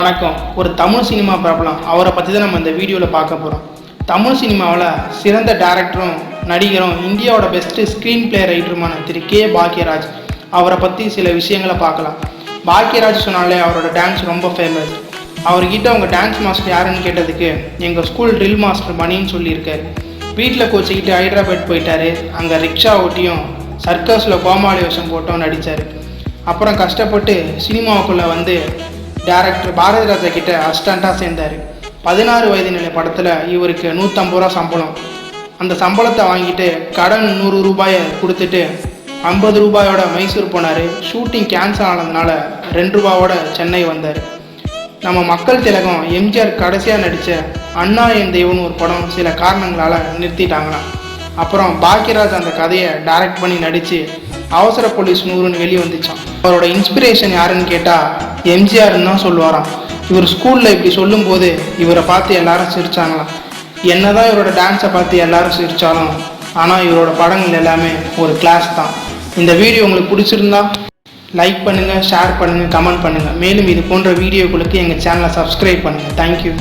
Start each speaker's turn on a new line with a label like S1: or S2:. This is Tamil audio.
S1: வணக்கம். ஒரு தமிழ் சினிமா பிரபலம் அவரை பற்றி தான் நம்ம இந்த வீடியோவில் பார்க்க போகிறோம் தமிழ் சினிமாவில் சிறந்த டேரக்டரும் நடிகரும் இந்தியாவோட பெஸ்ட்டு ஸ்க்ரீன் பிளே ரைட்டருமான திரு கே. பாக்யராஜ். அவரை பற்றி சில விஷயங்களை பார்க்கலாம். பாக்யராஜ் சொன்னாலே அவரோட டான்ஸ் ரொம்ப ஃபேமஸ் அவர்கிட்ட அவங்க டான்ஸ் மாஸ்டர் யாருன்னு கேட்டதுக்கு எங்கள் ஸ்கூல் ட்ரில் மாஸ்டர் மணின்னு சொல்லியிருக்காரு. வீட்டில் கோச்சிக்கிட்டு ஹைதராபாத் போயிட்டாரு. அங்கே ரிக்ஷா ஓட்டியும் சர்க்கஸில் கோமாளி வேஷம் போட்டும் நடித்தார் அப்புறம் கஷ்டப்பட்டு சினிமாவுக்குள்ளே வந்து டேரக்டர் பாரதிராஜா கிட்ட அசிஸ்டண்ட்டாக சேர்ந்தார். பதினாறு வயது நிலை படத்தில் இவருக்கு நூற்றம்பது ரூபா சம்பளம். அந்த சம்பளத்தை வாங்கிட்டு கடன் நூறு ரூபாயை கொடுத்துட்டு ஐம்பது ரூபாயோட மைசூர் போனார். ஷூட்டிங் கேன்சல் ஆனதுனால ரெண்டு ரூபாவோட சென்னை வந்தார். நம்ம மக்கள் திலகம் எம்ஜிஆர் கடைசியாக நடித்த அண்ணா என் தெய்வம்னு ஒரு படம் சில காரணங்களால் நிறுத்திட்டாங்களாம். அப்புறம் பாக்கியராஜ் அந்த கதையை டைரக்ட் பண்ணி நடித்து அவசர போலீஸ் நூறுன்னு வெளியே வந்துச்சான் அவரோட இன்ஸ்பிரேஷன் யாருன்னு கேட்டால் எம்ஜிஆர்னு தான் சொல்லுவாராம். இவர் ஸ்கூலில் இப்படி சொல்லும்போது இவரை பார்த்து எல்லாரும் சிரிச்சாங்களாம். என்னதான் இவரோட டான்ஸை பார்த்து எல்லாரும் சிரித்தாலும் ஆனால் இவரோட படங்கள் எல்லாமே ஒரு கிளாஸ் தான். இந்த வீடியோ உங்களுக்கு பிடிச்சிருந்தா லைக் பண்ணுங்கள் ஷேர் பண்ணுங்கள் கமெண்ட் பண்ணுங்கள் மேலும் இது போன்ற வீடியோக்களுக்கு எங்கள் சேனலை சப்ஸ்கிரைப் பண்ணுங்கள் தேங்க்யூ